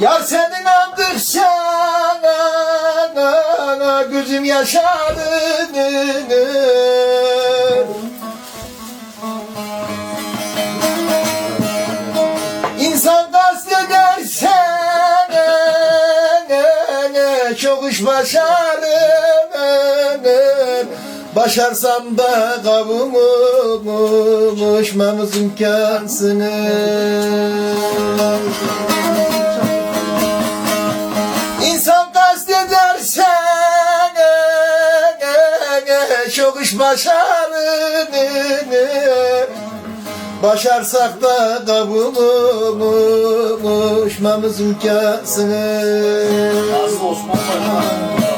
senin andıkça gözüm yaşarır İnsan kastederse çok iş başarır Başarsam da kavuşmamız imkansız Başarsak da kavuşmamız imkansız Nazlı Osman Paşa.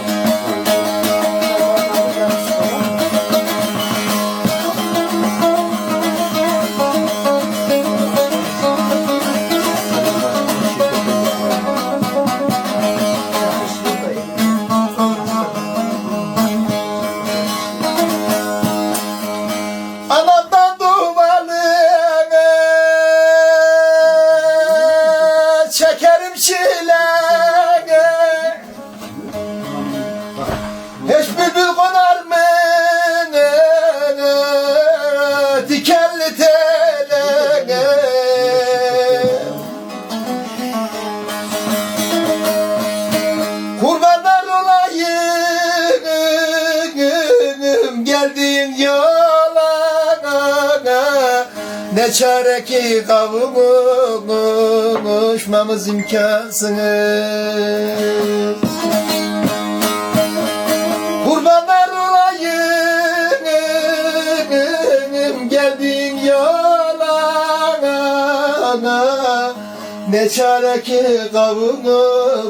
Dikenli tele Kurbanlar olayım geldiğin yola Ne çare ki kavuşmamız imkansız Ne çare ki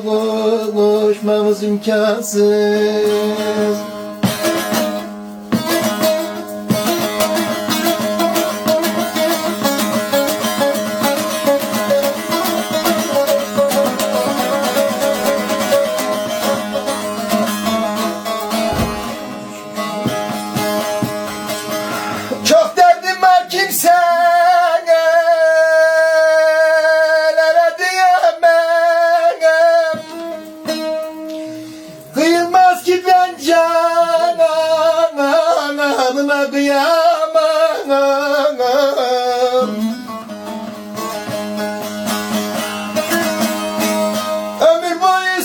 kavuşmamız imkansız ki ben cananına kıyamam Ömür boyu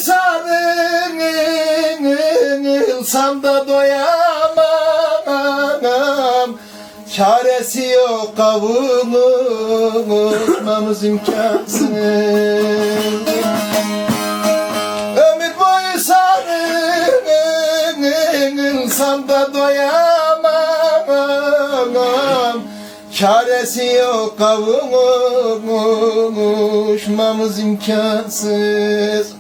sarılsam da doyamam. Çaresi yok kavuşmamız imkansız Çaresi yok kavuşmamız imkansız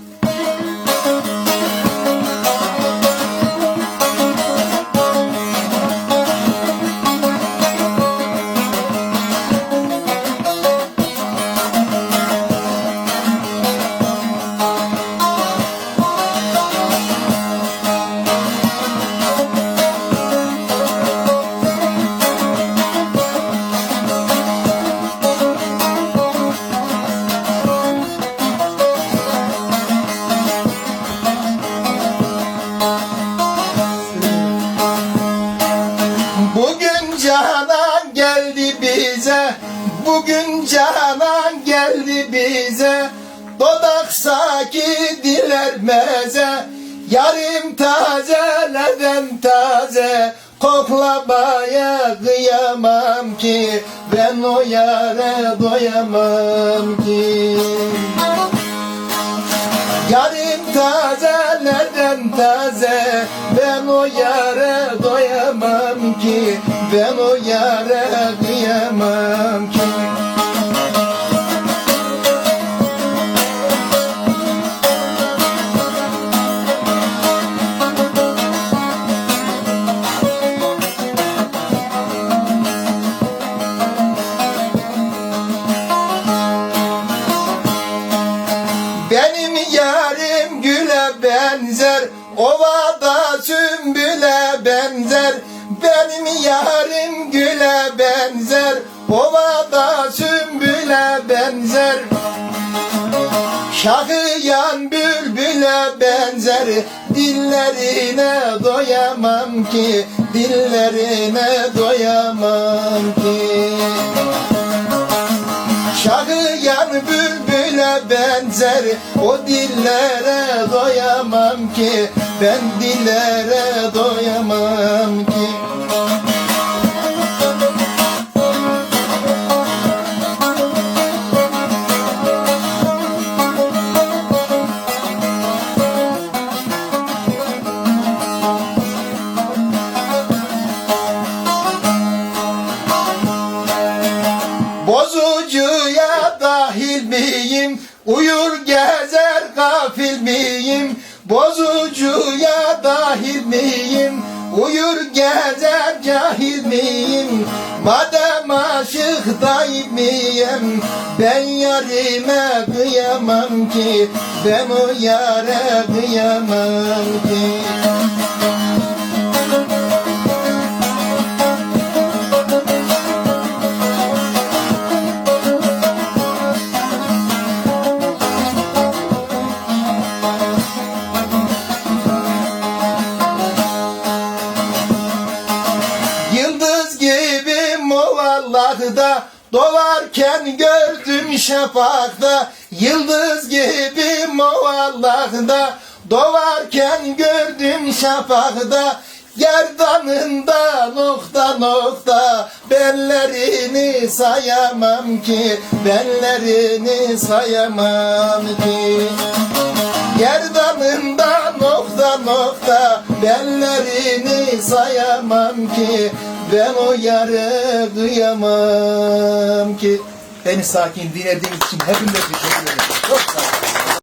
bize Dodak saki diler meze. Yarim taze neden taze Koklamaya kıyamam ki. Ben o yare doyamam ki. Yarim taze neden taze Ben o yare doyamam ki. Ben o yare kıyamam ki Ovada sümbüle benzer. Şahıyan bülbüle benzer. Dillerine doyamam ki Dillerine doyamam ki. Şahıyan bülbüle benzer. O dillere doyamam ki Ben dillere doyamam ki Uyur gezer gafil miyim? Bozucuya dahil miyim? Uyur gezer cahil miyim? Madem aşık daimiyim Ben yarime kıyamam ki Ben o yare kıyamam ki Doğarken gördüm şafakta Yıldız gibi muvallakta Doğarken gördüm şafakta Gerdanında nokta nokta. Bellerini sayamam ki Bellerini sayamam ki. Gerdanında nokta nokta Bellerini sayamam ki Ben o yarı kıyamam ki Beni sakin dinlediğiniz için hepinize teşekkür ederim. Çok sağ olun.